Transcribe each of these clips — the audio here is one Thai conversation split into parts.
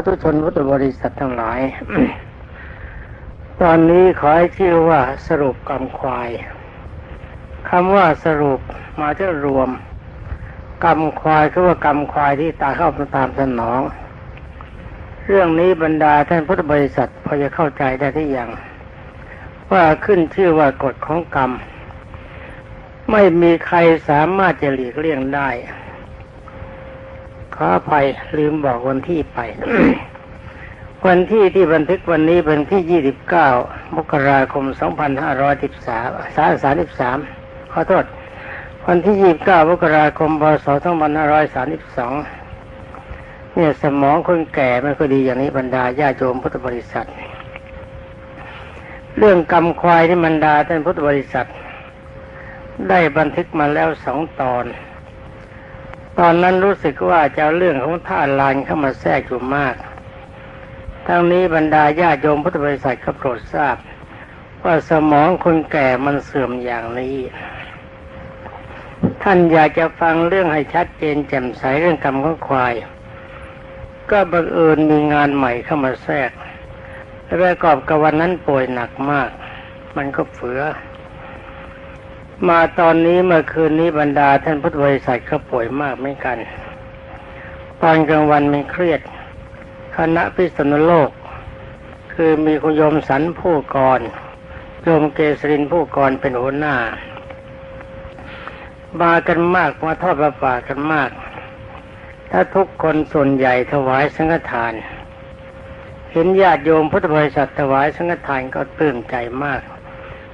ระทุชนพุทธบริษัททั้งหลาย ตอนนี้ขอให้ชื่อว่าสรุปกรรมควายคำว่าสรุปมาจากรวมกรรมควายคือว่ากรรมควายที่ตาเข้าตามสนอง เรื่องนี้บรรดาท่านพุทธบริษัทพอจะเข้าใจได้ที่อย่าง ว่าขึ้นชื่อว่ากฎของกรรม ไม่มีใครสามารถจะหลีกเลี่ยงได้ ออภัยลืมบอกวันที่ไป วันที่ที่บันทึกวันนี้เป็นที่ 29 มกราคม 2513 33ขอโทษ วันที่ 29 มกราคม พศ 2532 เนี่ยสมองคนแก่ไม่ค่อยดีอย่างนี้บรรดาญาโยมพุทธบริษัท เรื่องกรรมควายที่บรรดาท่านพุทธบริษัท ได้บันทึกมาแล้วสองตอน ตอนนั้นรู้สึกว่าจะเรื่องของท่าลานเข้ามาแทรกอยู่มาก ทั้งนี้บรรดาญาโยมพุทธบริษัทก็โปรดทราบ ว่าสมองคนแก่มันเสื่อมอย่างนี้ ท่านอยากจะฟังเรื่องให้ชัดเจนแจ่มใสเรื่องกรรมของควาย ก็บังเอิญมีงานใหม่เข้ามาแทรกและประกอบกับวันนั้นป่วยหนักมาก มันก็เฟือ มาตอนนี้เมื่อคืนนี้บรรดาท่านพุทธบริษัทก็ป่วยมากเหมือนกัน ตอนกลางวันมันเครียด คณะพิษณุโลก คือมีคุณโยมสันผู้กรโยมเกษรินผู้กรเป็นหัวหน้ามากันมากมาทอดประปากันมาก ถ้าทุกคนส่วนใหญ่ถวายสังฆทาน เห็นญาติโยมพุทธบริษัทถวายสังฆทานก็ตื่นใจมาก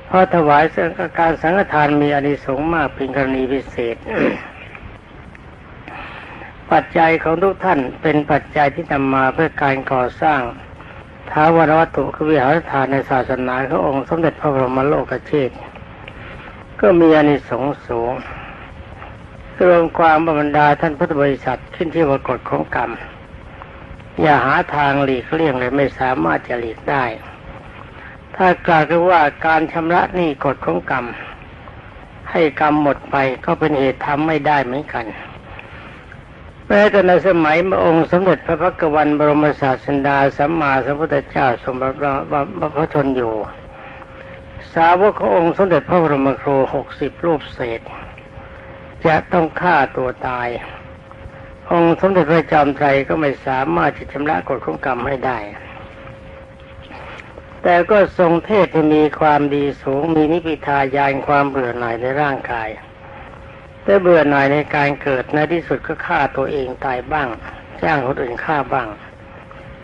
เพราะถวายสังการสังฆทานมีอานิสงส์มากเป็นกรณีพิเศษ ปัจจัยของทุกท่านเป็นปัจจัยที่นำมาเพื่อการก่อสร้างท้าวรวัตถุคือวิหารฐานในศาสนาขององค์สมเด็จพระบรมโลกเชษก็มีอานิสงส์สูงรวมความบรรดาท่านพุทธบริษัทขึ้นที่ว่ากฎของกรรม อย่าหาทางหลีกเลี่ยงเลยไม่สามารถจะหลีกได้ ถ้ากล่าวกันว่าการชำระหนี้กฎของกรรม ให้กรรมหมดไปก็เป็นเหตุทำไม่ได้เหมือนกันแม้แต่ในสมัยพระองค์สมเด็จพระพักวันบรมศาสดาสัมมาสัมพุทธเจ้าทรงพระชนอยู่ สาวกขององค์สมเด็จพระบรมครูหกสิบรูปเศษ จะต้องฆ่าตัวตาย องค์สมเด็จพระจอมไตรก็ไม่สามารถจะชำระกฎของกรรมให้ได้ แต่ก็ทรงเทศมีความดีสูงมีนิพิทายานความเบื่อหน่ายในร่างกายแต่เบื่อหน่ายในการเกิดในที่สุดก็ฆ่าตัวเองตายบ้างจ้างคนอื่นฆ่าบ้าง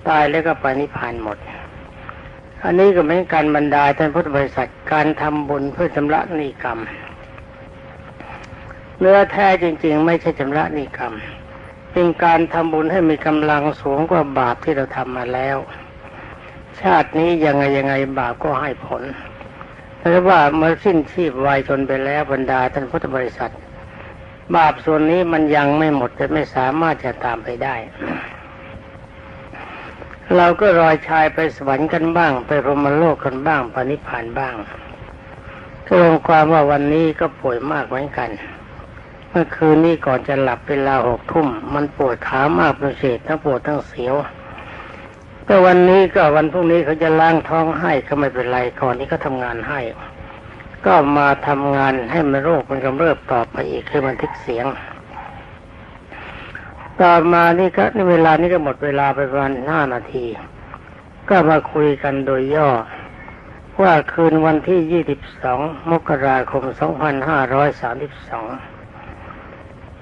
ตายแล้วก็ไปนิพพานหมด อันนี้ก็เป็นการบรรดาท่านพุทธบริษัทการทำบุญเพื่อชำระนิกรรมเนื้อแท้จริง ๆ ไม่ใช่ชำระนิกรรม เป็นการทำบุญให้มีกำลังสูงกว่าบาปที่เราทำมาแล้ว ชาตินี้ยังไงยังไงบาปก็ให้ผลแต่ว่าเมื่อสิ้นชีพวายชนไปแล้วบรรดาท่านพุทธบริษัท บาปส่วนนี้มันยังไม่หมดจะไม่สามารถจะตามไปได้ เราก็รอยชายไปสวรรค์กันบ้าง ไปพรหมโลกกันบ้างปณิพานบ้างก็ลงความว่าวันนี้ก็ป่วยมากเหมือนกัน เมื่อคืนนี้ก่อนจะหลับเวลาหกทุ่มมันปวดขามากเป็นเศษทั้งปวดทั้งเสียว ก็วันนี้ก็วันพรุ่งนี้เขาจะล้างท้องให้ก็ไม่เป็นไรก่อนนี้ก็ทำงานให้ ก็มาทำงานให้มันโรคมันกำเริบต่อไปอีกคือบันทึกเสียง ต่อมานี่ก็ในเวลานี้ก็หมดเวลาไปประมาณห้านาที ก็มาคุยกันโดยย่อ ว่าคืนวันที่ยี่สิบสองมกราคมสองพันห้าร้อยสามสิบสอง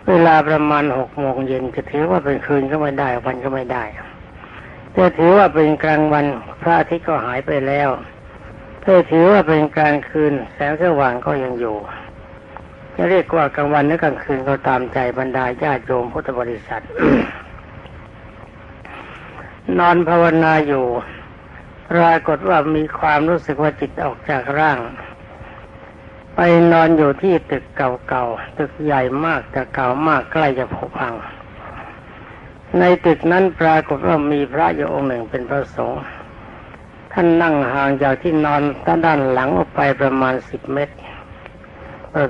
เวลาประมาณหกโมงเย็นจะถือว่าเป็นคืนก็ไม่ได้วันก็ไม่ได้ แต่ถือว่าเป็นกลางวันพระอาทิตย์ก็หายไปแล้วถ้าถือว่าเป็นกลางคืนแสงสว่างก็ยังอยู่จะเรียกว่ากลางวันหรือกลางคืนก็ตามใจบรรดาญาติโยมพุทธบริษัท นอนภาวนาอยู่ปรากฏว่ามีความรู้สึกว่าจิตออกจากร่าง ไปนอนอยู่ที่ตึกเก่าๆตึกใหญ่มากแต่เก่ามากใกล้จะผุพัง ในตึกนั้นปรากฏว่ามีพระอยู่องค์หนึ่งเป็นพระสงฆ์ท่านนั่งห่างจากที่นอนด้านหลังออกไปประมาณสิบเมตร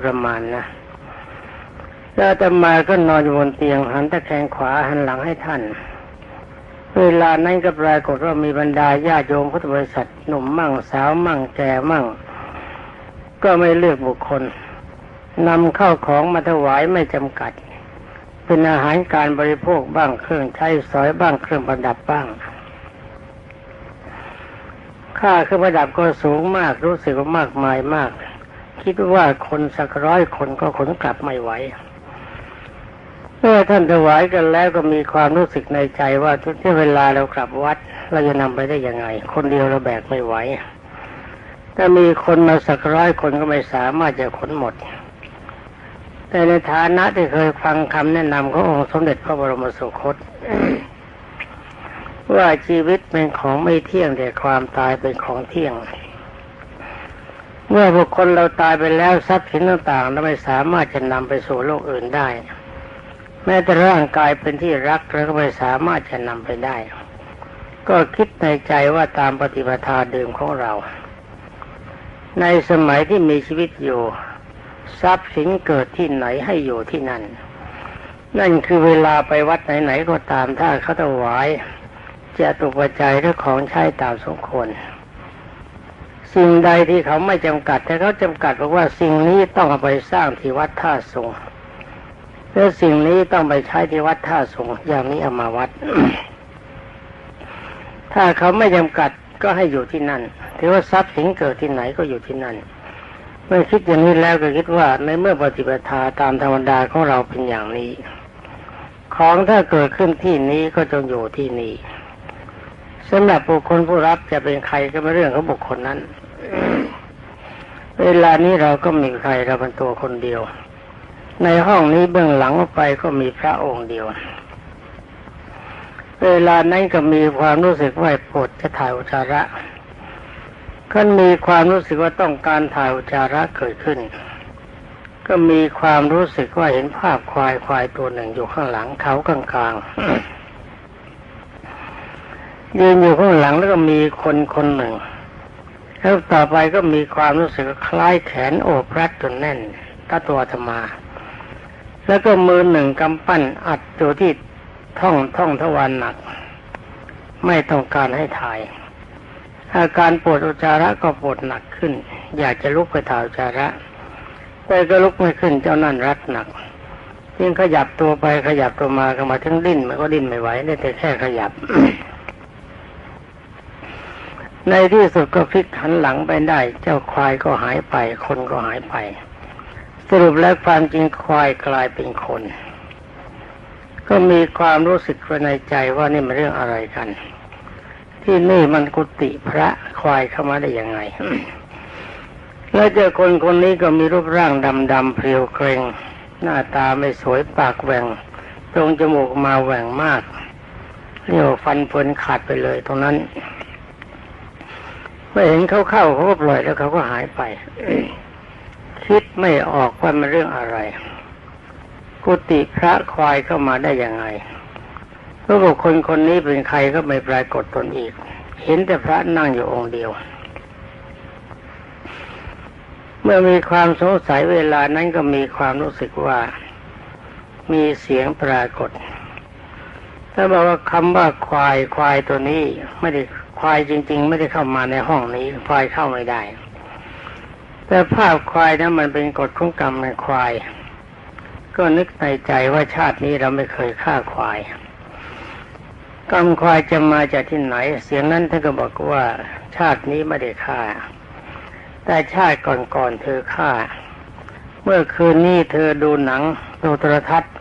ประมาณนะแล้วแต่มาก็นอนอยู่บนเตียงหันตะแคงขวาหันหลังให้ท่าน เวลานั้นก็ปรากฏว่ามีบรรดาญาโยมพุทธบริษัทหนุ่มมั่งสาวมั่งแก่มั่ง ก็ไม่เลือกบุคคลนำเข้าของมาถวายไม่จำกัด เป็นอาหารการบริโภคบ้างเครื่องใช้สอยบ้างเครื่องประดับบ้าง ค่าเครื่องประดับก็สูงมากรู้สึกว่ามากมายมาก คิดว่าคนสักร้อยคนก็ขนกลับไม่ไหวเมื่อท่านถวายกันแล้วก็มีความรู้สึกในใจว่าทุกที่เวลาเรากลับวัด เราจะนำไปได้ยังไง คนเดียวเราแบกไม่ไหวถ้ามีคนมาสักร้อยคนก็ไม่สามารถจะขนหมด แต่ในฐานะที่เคยฟังคำแนะนำขององค์สมเด็จพระบรมสุคตว่าชีวิตเป็นของไม่เที่ยงแต่ความตายเป็นของเที่ยง เมื่อบุคคลเราตายไปแล้วทรัพย์สินต่างๆเราไม่สามารถจะนำไปสู่โลกอื่นได้ แม้แต่ร่างกายเป็นที่รักเราก็ไม่สามารถจะนำไปได้ ก็คิดในใจว่าตามปฏิปทาเดิมของเรา ในสมัยที่มีชีวิตอยู่ ทรัพย์สินเกิดที่ไหนให้อยู่ที่นั่น นั่นคือเวลาไปวัดไหนๆก็ตามถ้าเขาถวายจะตุปัจจัยหรือของใช้ตามสมควรสิ่งใดที่เขาไม่จำกัด แต่เขาจำกัดบอกว่าสิ่งนี้ต้องเอาไปสร้างที่วัดท่าสงและสิ่งนี้ต้องไปใช้ที่วัดท่าสงอย่างนี้เอามาวัด ถ้าเขาไม่จำกัดก็ให้อยู่ที่นั่นถือว่าทรัพย์สินเกิดที่ไหนก็อยู่ที่นั่น มื่อคิดอย่างนี้แล้วก็คิดว่าในเมื่อปฏิปทาตามธรรมดาของเราเป็นอย่างนี้ ของถ้าเกิดขึ้นที่นี้ก็จงอยู่ที่นี่สำหรับบุคคลผู้รับจะเป็นใครก็ไม่เรื่องของบุคคลนั้น เวลานี้เราก็มีใครเราเป็นตัวคนเดียว ในห้องนี้เบื้องหลังไปก็มีพระองค์เดียว เวลานั้นก็มีความรู้สึกว่าปวดจะถ่ายอุจจาระ ก็มีความรู้สึกว่าต้องการถ่ายอุจจาระเกิดขึ้น ก็มีความรู้สึกว่าเห็นภาพควายควายตัวหนึ่งอยู่ข้างหลังเขากลางๆยืนอยู่ข้างหลังแล้วก็มีคนคนหนึ่งแล้วต่อไปก็มีความรู้สึกคล้ายแขนโอบรัดจนแน่นตัตัวธรรมา แล้วก็มือหนึ่งกำปั้นอัดตัวที่ท่องท่องทวารหนัก ไม่ต้องการให้ถ่าย อาการปวดอุจจาระก็ปวดหนักขึ้น อยากจะลุกไปถ่ายอุจจาระ แต่ก็ลุกไม่ขึ้นเจ้านั่นรัดหนักยิ่งขยับตัวไปขยับตัวมาก็มาถึงดิ้นมันก็ดิ้นไม่ไหวได้แต่แค่ขยับ ในที่สุดก็พลิกหันหลังไปได้ เจ้าควายก็หายไป คนก็หายไป สรุปแล้วความจริงควายกลายเป็นคน ก็มีความรู้สึกในใจว่านี่มันเรื่องอะไรกัน ที่นี่มันกุฏิพระควายเข้ามาได้ยังไง แล้วเจอคนคนนี้ก็มีรูปร่างดำดำเพรียวเกรงหน้าตาไม่สวยปากแหว่ง ตรงจมูกมาแหว่งมากเรียกว่าฟันเฟินขาดไปเลยตรงนั้นเมื่อเห็นเขาเข้าเขาก็ปล่อยแล้วเขาก็หายไป คิดไม่ออกว่ามันเรื่องอะไร กุฏิพระควายเข้ามาได้ยังไง เพราะบุคคลคนนี้เป็นใครก็ไม่ปรากฏตนอีก เห็นแต่พระนั่งอยู่องค์เดียว เมื่อมีความสงสัยเวลานั้นก็มีความรู้สึกว่า มีเสียงปรากฏ ถ้าบอกว่าคำว่าควายควายตัวนี้ไม่ได้ควายจริง ๆ ไม่ได้เข้ามาในห้องนี้ ควายเข้าไม่ได้ แต่ภาพควายนั้นมันเป็นกฎของกรรมในควาย ก็นึกในใจว่าชาตินี้เราไม่เคยฆ่าควาย กรรมควายจะมาจากที่ไหน เสียงนั้นท่านก็บอกว่า ชาตินี้ไม่ได้ฆ่า แต่ชาติก่อนๆเธอฆ่า เมื่อคืนนี้เธอดูหนังดูโทรทัศน์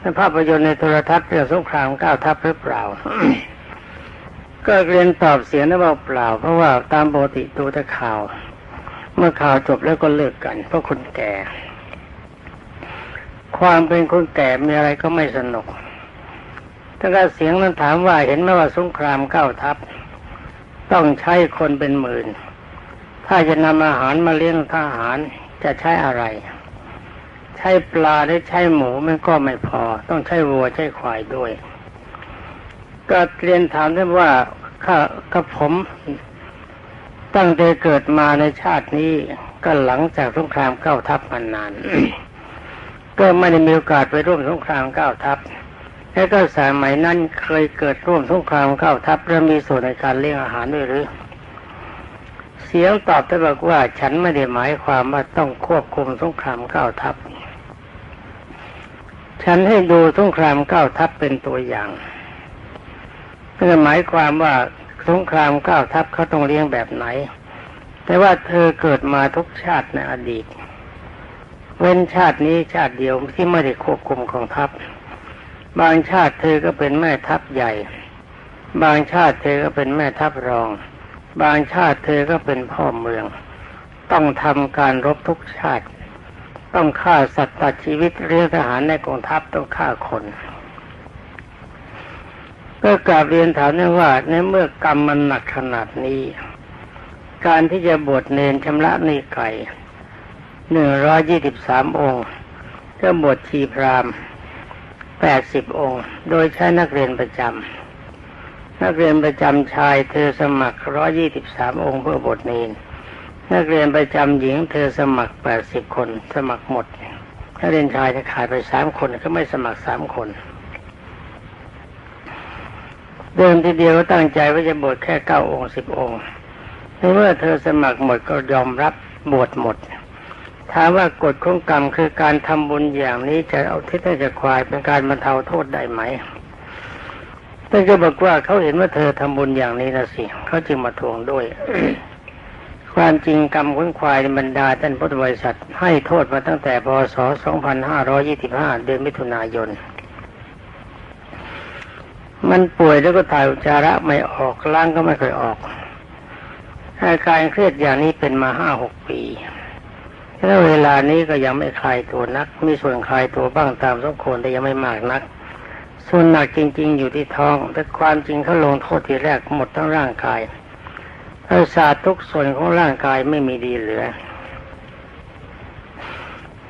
ในภาพยนตร์ในโทรทัศน์เรื่องสงครามก้าวทัพหรือเปล่า ก็เรียนตอบเสียงนะว่าเปล่า เพราะว่าตามปกติดูแต่ข่าว เมื่อข่าวจบแล้วก็เลิกกัน เพราะคนแก่ ความเป็นคนแก่มีอะไรก็ไม่สนุก ถ้าก็เสียงนั้นถามว่าเห็นไหมว่าสงครามก้าวทัพ ต้องใช้คนเป็นหมื่น ถ้าจะนำอาหารมาเลี้ยงทหารจะใช้อะไร ใช้ปลาหรือใช้หมูมันก็ไม่พอ ต้องใช้วัวใช้ควายด้วย ก็เรียนถามท่านว่าข้ากับผมตั้งแต่เกิดมาในชาตินี้ก็หลังจากสงครามเก้าทัพมานาน ก็ไม่ได้มีโอกาสไปร่วมสงครามเก้าทัพ แล้วก็สมัยนั้นเคยเกิดร่วมสงครามเข้าทัพและมีส่วนในการเลี้ยงอาหารด้วยหรือ เสียงตอบแต่บอกว่าฉันไม่ได้หมายความว่าต้องควบคุมสงครามเข้าทัพ ฉันให้ดูสงครามเข้าทัพเป็นตัวอย่างนั่นหมายความว่าสงครามก้าวทัพเขาต้องเลี้ยงแบบไหน แต่ว่าเธอเกิดมาทุกชาติในอดีต เว้นชาตินี้ชาติเดียวที่ไม่ได้ควบคุมของทัพ บางชาติเธอก็เป็นแม่ทัพใหญ่ บางชาติเธอก็เป็นแม่ทัพรอง บางชาติเธอก็เป็นพ่อเมือง ต้องทำการรบทุกชาติ ต้องฆ่าสัตว์ตัดชีวิตเรียกทหารในกองทัพต้องฆ่าคนก็กราบเรียนถามนว่าในเมื่อกรรมมันหนักขนาดนี้ การที่จะบวชเนนชำระนิไก่หนึ่งร้อยยี่สิบสามองค์ก็บวชชีพราม แปดสิบองค์ โดยใช้นักเรียนประจำนักเรียนประจำชายเธอสมัครร้อยี่สิบสามองค์เพื่อบวชเนนนักเรียนประจำหญิงเธอสมัครแปดสิบคน สมัครหมดนักเรียนชายจะขายไปสามคนก็ไม่สมัครสามคน เดิมทีเดียวตั้งใจว่าจะบวชแค่เก้าองค์สิบองค์ในเมื่อเธอสมัครหมดก็ยอมรับบวชหมด ถามว่ากฎของกรรมคือการทำบุญอย่างนี้จะเอาทิศให้จะควายเป็นการบรรเทาโทษได้ไหมท่านก็บอกว่าเขาเห็นว่าเธอทำบุญอย่างนี้นะสิเขาจึงมาทวงด้วยความจริงกรรมของควายบรรดาท่านพุทธบริษัทให้โทษมาตั้งแต่พศ 2525 เดือนมิถุนายน มันป่วยแล้วก็ถ่ายอุจจาระไม่ออกล้างก็ไม่เคยออกอาการเครียดอย่างนี้เป็นมาห้าหกปี แล้วเวลานี้ก็ยังไม่คลายตัวนัก มีส่วนคลายตัวบ้างตามสมควรแต่ยังไม่มากนัก ส่วนหนักจริง ๆ อยู่ที่ท้อง แต่ความจริงเขาลงโทษทีแรกหมดทั้งร่างกายประสาททุกส่วนของร่างกายไม่มีดีเหลือ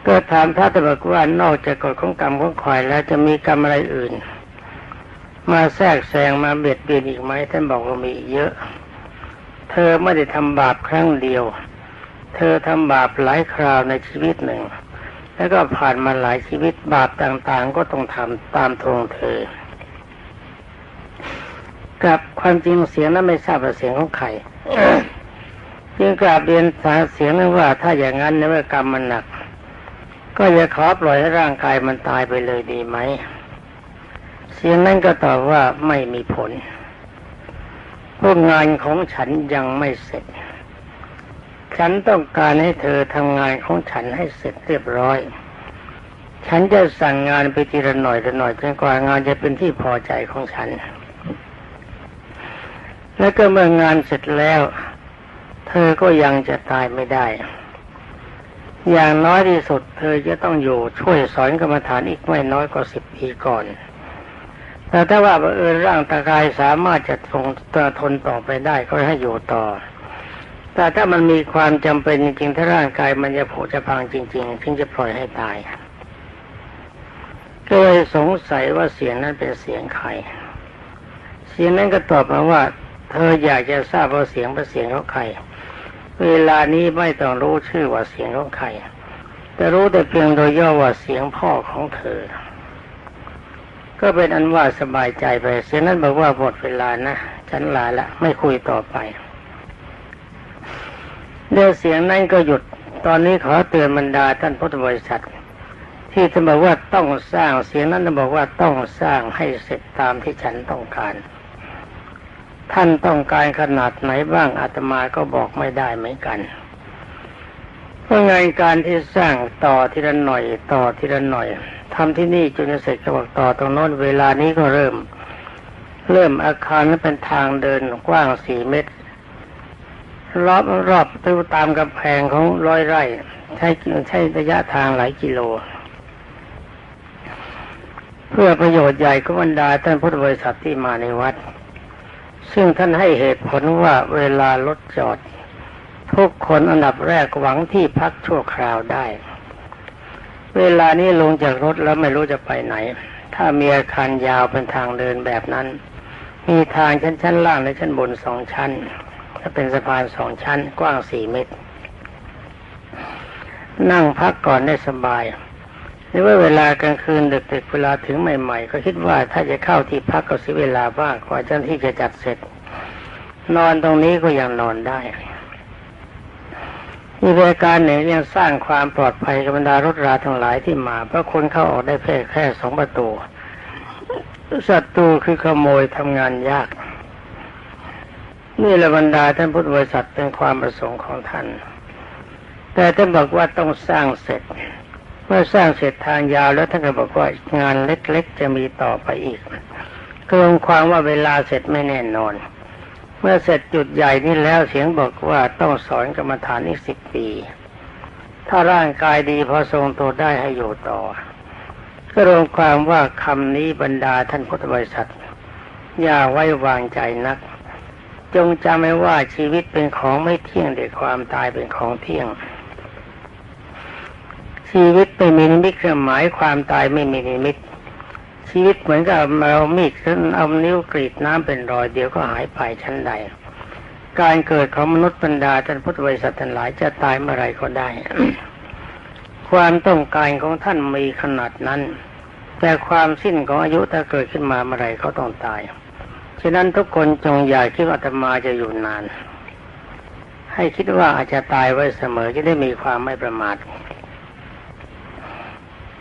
ก็ถามพระตบกว่านอกจากกฎของกรรมของควายแล้วจะมีกรรมอะไรอื่น มาแทรกแซงมาเบียดเบียนอีกไหมท่านบอกว่ามีเยอะ เธอไม่ได้ทำบาปครั้งเดียว เธอทำบาปหลายคราวในชีวิตหนึ่ง แล้วก็ผ่านมาหลายชีวิตบาปต่างๆ ก็ต้องทำตามทงเธอ กับความจริงเสียงนั้นไม่ทราบว่าเสียงของใครจึงกราบเรียนสาเสียงนั้นว่า ถ้าอย่างนั้นในเมื่อกรรมมันหนัก ก็อย่าขอปล่อยให้ร่างกายมันตายไปเลยดีไหม เสียงนั้นก็ตอบว่าไม่มีผลพวกงานของฉันยังไม่เสร็จ ฉันต้องการให้เธอทำงานของฉันให้เสร็จเรียบร้อย ฉันจะสั่งงานไปทีละหน่อยละหน่อยจนกว่างานจะเป็นที่พอใจของฉัน แล้วก็เมื่องานเสร็จแล้ว เธอก็ยังจะตายไม่ได้ อย่างน้อยที่สุด เธอจะต้องอยู่ช่วยสอนกรรมฐานอีกไม่น้อยกว่าสิบปีก่อนแต่ถ้าว่าเออร่างตากายสามารถจะทนทนต่อไปได้ก็ให้อยู่ต่อ แต่ถ้ามันมีความจำเป็นจริงๆถ้าร่างกายมันจะผุจะพังจริง ๆ ถึงจะปล่อยให้ตาย ก็เลยสงสัยว่าเสียงนั้นเป็นเสียงใคร เสียงนั้นก็ตอบมาว่า เธออยากจะทราบว่าเสียงเป็นเสียงของใคร เวลานี้ไม่ต้องรู้ชื่อว่าเสียงของใคร แต่รู้แต่เพียงโดยย่อว่าเสียงพ่อของเธอ ก็เป็นอันว่าสบายใจไป เสียงนั้นบอกว่าหมดเวลานะ ฉันลาละไม่คุยต่อไป เดี๋ยวเสียงนั้นก็หยุด ตอนนี้ขอเตือนบรรดาท่านพุทธบริษัท ที่ท่านบอกว่าต้องสร้างเสียงนั้นบอกว่าต้องสร้างให้เสร็จตามที่ฉันต้องการ ท่านต้องการขนาดไหนบ้างอาตมาก็บอกไม่ได้เหมือนกันเพราะงานการที่สร้างต่อทีละหน่อยต่อทีละหน่อยทำที่นี่จนเสร็จก็บอกต่อตรงโน้นเวลานี้ก็เริ่ม เริ่มอาคารนั้นเป็นทางเดินกว้างสี่เมตร รอบรอบตูตามกำแพงของร้อยไร่ ใช้ใช้ระยะทางหลายกิโล เพื่อประโยชน์ใหญ่ก็บรรดาท่านพุทธบริษัทที่มาในวัด ซึ่งท่านให้เหตุผลว่าเวลารถจอด ทุกคนอันดับแรกหวังที่พักชั่วคราวได้ เวลานี้ลงจากรถแล้วไม่รู้จะไปไหน ถ้ามีอาคารยาวเป็นทางเดินแบบนั้น มีทางชั้นชั้นล่างและชั้นบนสองชั้น ถ้าเป็นสะพานสองชั้นกว้างสี่เมตร นั่งพักก่อนได้สบายหรือว่าเวลากลางคืนดึกๆเวลาถึงใหม่ ๆ ก็คิดว่าถ้าจะเข้าที่พักก็เสียเวลาบ้างกว่าเจ้าที่จะจัดเสร็จ นอนตรงนี้ก็ยังนอนได้มีบริการหนึ่งยังสร้างความปลอดภัยกับบรรดารถราทั้งหลายที่มาเพราะคนเข้าออกได้แค่แค่สองประตูศัตรูคือขโมยทำงานยาก นี่ละบรรดาท่านพุทธบริษัทเป็นความประสงค์ของท่าน แต่ท่านบอกว่าต้องสร้างเสร็จ เมื่อสร้างเสร็จทางยาวแล้วท่านก็บอกว่างานเล็กๆ จะมีต่อไปอีกก็ลงความว่าเวลาเสร็จไม่แน่นอน เมื่อเสร็จจุดใหญ่นี้แล้วเสียงบอกว่าต้องสอนกรรมฐานอีกสิบปี ถ้าร่างกายดีพอทรงตัวได้ให้อยู่ต่อ ก็รวมความว่าคำนี้บรรดาท่านพุทธบริษัทอย่าไว้วางใจนัก จงจำไว้ว่าชีวิตเป็นของไม่เที่ยงแต่ความตายเป็นของเที่ยง ชีวิตไม่มีนิมิตรหมายความตายไม่มีนิมิต ชีวิตเหมือนกับเรามีดเอานิ้วกรีดน้ำเป็นรอยเดียวก็หายไปชั้นใด การเกิดของมนุษย์บรรดาท่านพุทธบริษัททั้งหลายจะตายเมื่อไรก็ได้ ความต้องการของท่านมีขนาดนั้น แต่ความสิ้นของอายุถ้าเกิดขึ้นมาเมื่อไรเขาต้องตาย ฉะนั้นทุกคนจงอย่าคิดว่าอาตมาจะอยู่นาน ให้คิดว่าอาจจะตายไว้เสมอจะได้มีความไม่ประมาท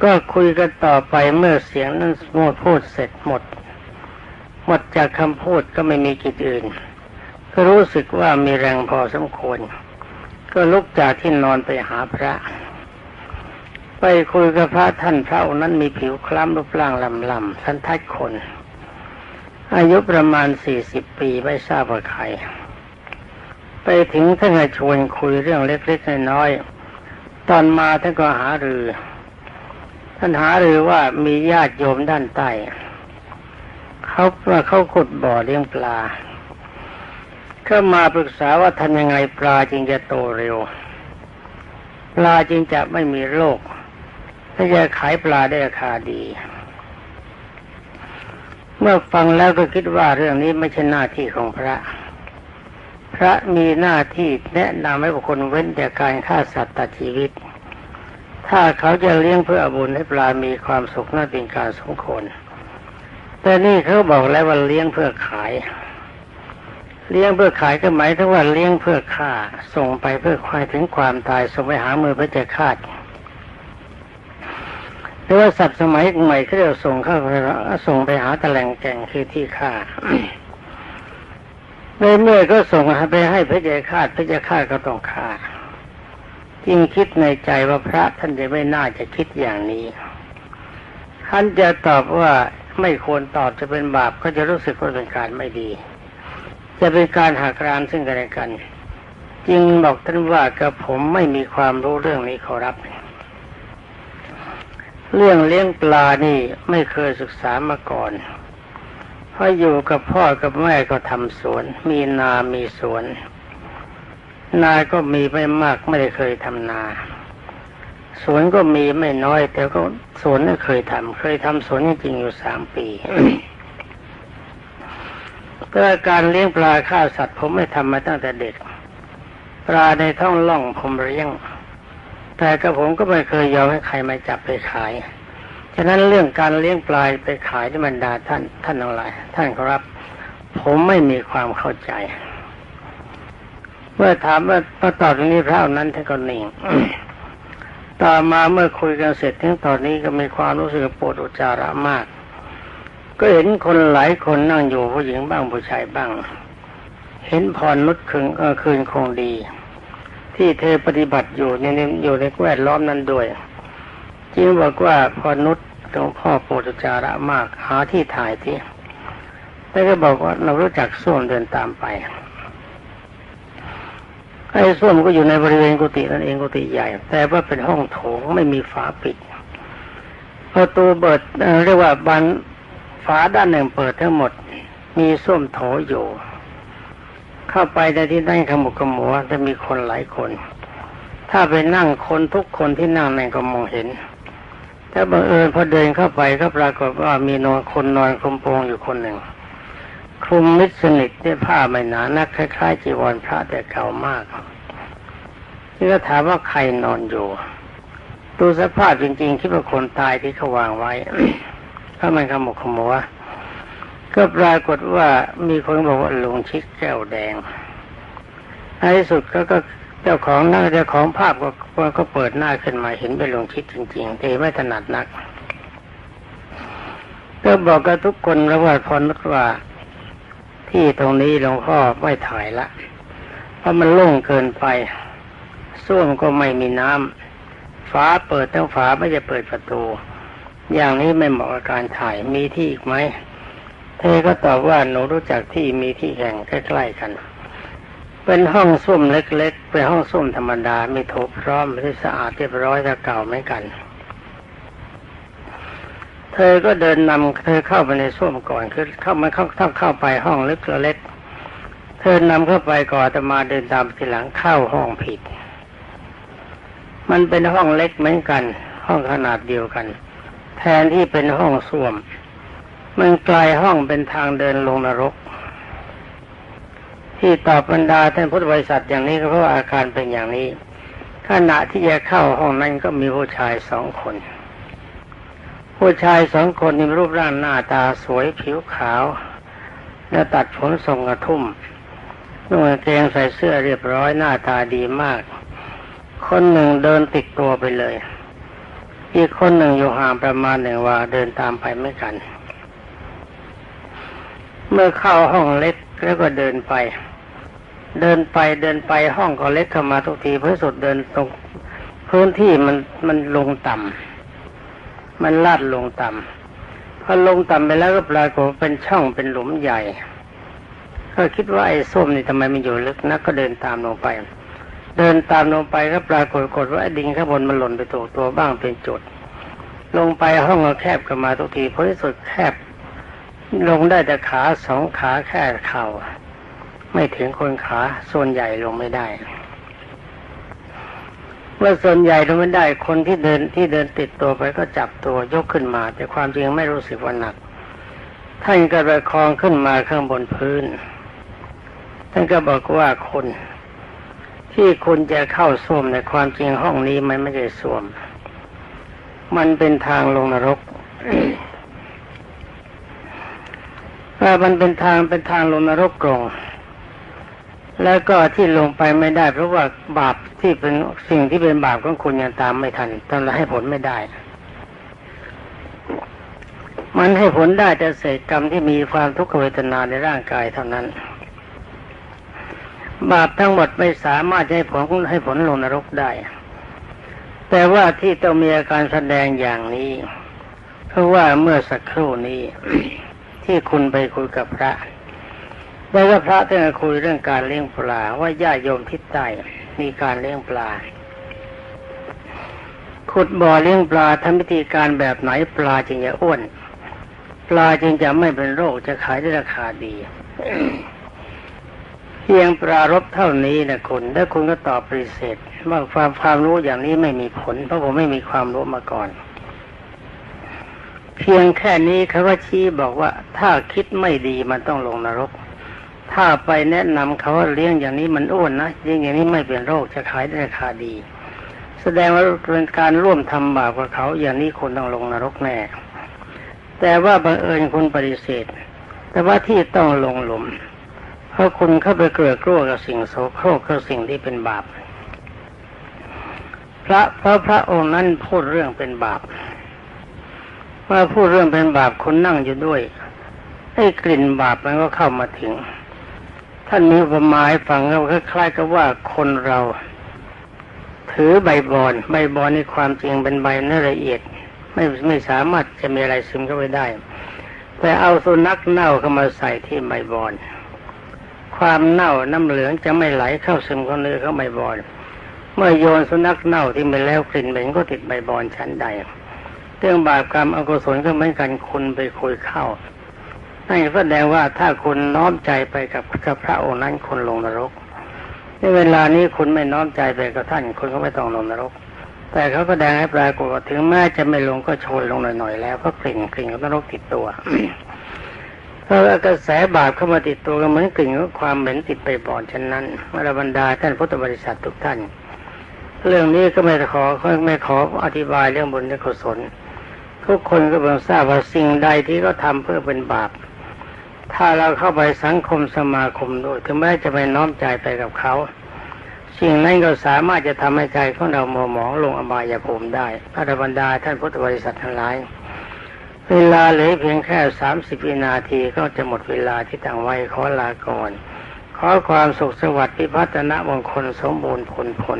ก็คุยกันต่อไปเมื่อเสียงนั้นหมดพูดเสร็จหมด หมดจากคำพูดก็ไม่มีกิจอื่น ก็รู้สึกว่ามีแรงพอสมควร ก็ลุกจากที่นอนไปหาพระ ไปคุยกับพระท่านพระองค์นั้นมีผิวคล้ำรูปร่างลำลำสันทัดคน อายุประมาณสี่สิบปีไม่ทราบว่าใคร ไปถึงท่านก็ชวนคุยเรื่องเล็กๆน้อยๆตอนมาท่านก็หารือ ท่านหารือว่ามีญาติโยมด้านใต้เขาว่าเขาขุดบ่อเลี้ยงปลาเข้ามาปรึกษาว่าทำยังไงปลาจึงจะโตเร็ว ปลาจึงจะไม่มีโรคถ้าจะขายปลาได้ราคาดี เมื่อฟังแล้วก็คิดว่าเรื่องนี้ไม่ใช่หน้าที่ของพระ พระมีหน้าที่แนะนำให้บุคคลเว้นจากการฆ่าสัตว์ตัดชีวิต ถ้าเขาจะเลี้ยงเพื่ออบุญให้ปลามีความสุขนั่นเป็นการสมควรแต่นี่เขาบอกแล้วว่าเลี้ยงเพื่อขาย เลี้ยงเพื่อขายก็หมายถึงว่าเลี้ยงเพื่อฆ่า ส่งไปเพื่อควายถึงความตายส่งไปหามือพระเจ้าคาดห รือว่าสัตว์สมัยใหม่เขาจะส่งเข้าไปส่งไปหาตะแหล่งแก่งคือที่ฆ่าเมื่อเมื่อก็ส่งไปให้พระเจ้าคาพระเจ้าคาก็ต้องฆ่ายิ่งคิดในใจว่าพระท่านจะไม่น่าจะคิดอย่างนี้ท่านจะตอบว่าไม่ควรตอบจะเป็นบาปก็จะรู้สึกว่าเป็นการไม่ดี จะเป็นการหักรานซึ่งกันและกัน จึงบอกท่านว่ากับผมไม่มีความรู้เรื่องนี้ขอรับ เรื่องเลี้ยงปลานี่ไม่เคยศึกษามาก่อน เพราะอยู่กับพ่อกับแม่ก็ทำสวน มีนามีสวน นาก็มีไม่มากไม่ได้เคยทำนาสวนก็มีไม่น้อย แต่ก็สวนไม่เคยทำเคยทำสวนจริงๆอยู่สามปีแต่อการเลี้ยงปลาฆ่าสัตว์ผมไม่ทำมาตั้งแต่เด็ก ปลาในท้องล่องผมเลี้ยง แต่กระผมก็ไม่เคยยอมให้ใครมาจับไปขาย ฉะนั้นเรื่องการเลี้ยงปลายไปขายที่บรรดาท่านท่านทั้งหลายท่านครับ ผมไม่มีความเข้าใจ เมื่อถามว่าพอตอบตรงนี้พระนั้นท่านก็นิ่งต่อมาเมื่อคุยกันเสร็จถึงตอนนี้ก็มีความรู้สึกปวดอุจจาระมาก ก็เห็นคนหลายคนนั่งอยู่ผู้หญิงบ้างผู้ชายบ้าง เห็นพรนุชคืนเออคืนคงดี ที่เธอปฏิบัติอยู่ในอยู่ในแวดล้อมนั้นด้วยจึงบอกว่าพรนุชหลวงพ่อปวดอุจจาระมากหาที่ถ่ายที่แล้วก็บอกว่าเรารู้จักส้วมเดินตามไปไอ้ส้วมก็อยู่ในบริเวณกุฏินั่นเองกุฏิใหญ่ แต่ว่าเป็นห้องโถงไม่มีฝาปิดประตูเปิดเรียกว่าบานฝาด้านหนึ่งเปิดทั้งหมด มีส้วมโถอยู่ เข้าไปในที่นั่งขมุกขมัวจะมีคนหลายคน ถ้าไปนั่งคนทุกคนที่นั่งในนก็มองเห็นแต่บังเอิญพอเดินเข้าไปก็ปรากฏว่ามีนอนคนนอนคลุมโปงอยู่คนหนึ่งคลุมมิดสนิทด้วยผ้าไม่หนานักคล้ายๆจีวรพระแต่เก่ามากที่ก็ถามว่าใครนอนอยู่ดูสภาพจริงๆคิดว่าคนตายที่เขาวางไว้ถ้ามันขมกขมัว ก็ปรากฏว่ามีคนบอกว่าลงชิดแก้วแดงในที่สุดก็ก็เจ้าของนั่งเจ้าของภาพก็ก็เปิดหน้าขึ้นมาเห็นเป็นลงชิดจริงๆแต่ไม่ถนัดนัก ก็บอกกับทุกคนแล้วว่าพอนึกว่า ที่ตรงนี้หลวงพ่อไม่ถ่ายละเพราะมันโล่งเกินไปส้วมก็ไม่มีน้ำฝาเปิดทั้งฝาไม่จะเปิดประตู อย่างนี้ไม่เหมาะกับการถ่ายมีที่อีกไหม เธอก็ตอบว่าหนูรู้จักที่มีที่แห่งใกล้ๆกัน เป็นห้องส้วมเล็กๆ เป็นห้องส้วมธรรมดาไมีโถพร้อมที่สะอาดเรียบร้อยแต่เก่าไม่กัน เธอก็เดินนำเธอเข้าไปในส้วมก่อนคือเข้ามาเข้าเข้าเข้าไปห้องลึกเล็ก เธอนำเข้าไปก่อนแต่มาเดินตามทีหลังเข้าห้องผิด มันเป็นห้องเล็กเหมือนกัน ห้องขนาดเดียวกัน แทนที่เป็นห้องส้วม มันกลายห้องเป็นทางเดินลงนรก ที่ตอบบรรดาท่านพุทธบริษัทอย่างนี้ก็เพราะอาการเป็นอย่างนี้ขณะที่จะเข้าห้องนั้นก็มีผู้ชายสองคน ผู้ชายสองคนนี่รูปร่างหน้าตาสวยผิวขาว แล้วตัดผมทรงกระทุ่มนุ่งกางเกงใส่เสื้อเรียบร้อยหน้าตาดีมาก คนหนึ่งเดินติดตัวไปเลย อีกคนหนึ่งอยู่ห่างประมาณหนึ่งว่าเดินตามไปไม่กัน เมื่อเข้าห้องเล็กแล้วก็เดินไป เดินไปเดินไปห้องก็เล็กเข้ามาทุกทีเพื่อสุดเดินตรงพื้นที่มันมันลงต่ำมันลาดลงต่ำพอลงต่ำไปแล้วก็ปรากฏเป็นช่องเป็นหลุมใหญ่ ก็คิดว่าไอ้ส้มนี่ทำไมมันอยู่ลึกนักก็เดินตามลงไป เดินตามลงไปก็ปรากฏว่าไอ้ดินข้างบนมันหล่นไปถูกตัวบ้างเป็นจุด ลงไปห้องก็แคบกันมาทุกทีเพราะที่สุดแคบ ลงได้แต่ขาสองขาแค่เข่าไม่ถึงคนขาส่วนใหญ่ลงไม่ได้เมื่อส่วนใหญ่ลงไม่ได้คนที่เดินที่เดินติดตัวไปก็จับตัวยกขึ้นมา แต่ความจริงไม่รู้สึกว่าหนักท่านก็ประคองขึ้นมาข้างบนพื้นท่านก็บอกว่าคนที่คุณจะเข้าส้วมในความจริงห้องนี้มันไม่ใช่ส้วม มันเป็นทางลงนรก ว่ามันเป็นทางเป็นทางลงนรกกรงแล้วก็ที่ลงไปไม่ได้ เพราะว่าบาปที่เป็นสิ่งที่เป็นบาปของคุณยังตามไม่ทันทำให้ผลไม่ได้ มันให้ผลได้แต่เศษกรรมที่มีความทุกขเวทนาในร่างกายเท่านั้น บาปทั้งหมดไม่สามารถให้ผลให้ผลลงนรกได้ แต่ว่าที่ต้องมีอาการแสดงอย่างนี้ เพราะว่าเมื่อสักครู่นี้ ที่คุณไปคุยกับพระแล้วว่าพระท่านคุยเรื่องการเลี้ยงปลาว่าญาติโยมทิศใต้มีการเลี้ยงปลา ขุดบ่อเลี้ยงปลาทำวิธีการแบบไหนปลาจึงจะอ้วน ปลาจึงจะไม่เป็นโรคจะขายได้ราคาดีเพียงปรารบเท่านี้นะคุณแล้วคุณก็ตอบปฏิเสธว่าความความรู้อย่างนี้ไม่มีผล เพราะผมไม่มีความรู้มาก่อน เพียงแค่นี้เขาก็ชี้บอกว่า ถ้าคิดไม่ดีมันต้องลงนรก ถ้าไปแนะนำเขาว่าเลี้ยงอย่างนี้มันอ้วนนะเลี้ยงอย่างนี้ไม่เป็นโรคจะขายได้ราคาดี แสดงว่าเป็นการร่วมทำบาปกับเขาอย่างนี้คนต้องลงนรกแน่ แต่ว่าบังเอิญคุณปฏิเสธ แต่ว่าที่ต้องลงหลุมเพราะคุณเข้าไปเกลือกลัวกับสิ่งโสโครกกับสิ่งที่เป็นบาป พระพระพระองค์นั้นพูดเรื่องเป็นบาป เมื่อพูดเรื่องเป็นบาปคุณนั่งอยู่ด้วยไอ้กลิ่นบาปมันก็เข้ามาถึง ท่านมีอุปมาให้ฟังก็คล้ายๆกับว่าคนเรา ถือใบบอนใบบอนในความจริงเป็นใบเนื้อละเอียด ไม่ไม่สามารถจะมีอะไรซึมเข้าไปได้ แต่เอาสุนัขเน่าเข้ามาใส่ที่ใบบอน ความเน่าน้ำเหลืองจะไม่ไหลเข้าซึมเข้าเนื้อเข้าใบบอน เมื่อโยนสุนัขเน่าที่ไปแล้วกลิ่นเหม็นก็ติดใบบอนชั้นใด เรื่องบาปกรรมอกุศลก็เหมือนกันคุณไปคุยเข้านั่นแสดงว่าถ้าคุณน้อมใจไปกับกับพระองค์นั้นคุณลงนรกในเวลานี้คุณไม่น้อมใจไปกับท่านคุณก็ไม่ต้องลงนรก แต่เขาก็แสดงให้ปรากฏว่าถึงแม้จะไม่ลงก็โชยลงหน่อยๆแล้วเพราะกลิ่นกลิ่นของนรกติดตัวเพราะว่ากระแสบาปเข้ามาติดตัวก็เหมือนกลิ่นของความเหม็นติดไปบ่อนฉะนั้นมรบรรดาท่านพุทธบริษัททุกท่าน เรื่องนี้ก็ไม่ขอไม่ขออธิบายเรื่องบุญและกุศล ทุกคนก็เพิ่งทราบว่าสิ่งใดที่เขาทำเพื่อเป็นบาป ถ้าเราเข้าไปสังคมสมาคมด้วยถึงแม้จะไม่น้อมใจไปกับเขา สิ่งนั้นก็สามารถจะทำให้ใจของเรามัวหมองลงอบายภูมิได้ พระบรรดาท่านพุทธบริษัททั้งหลาย เวลาเหลือเพียงแค่สามสิบวินาทีก็จะหมดเวลาที่ตั้งไว้ขอลาก่อน ขอความสุขสวัสดิ์พิพัฒนะมงคลสมบูรณ์ผลผล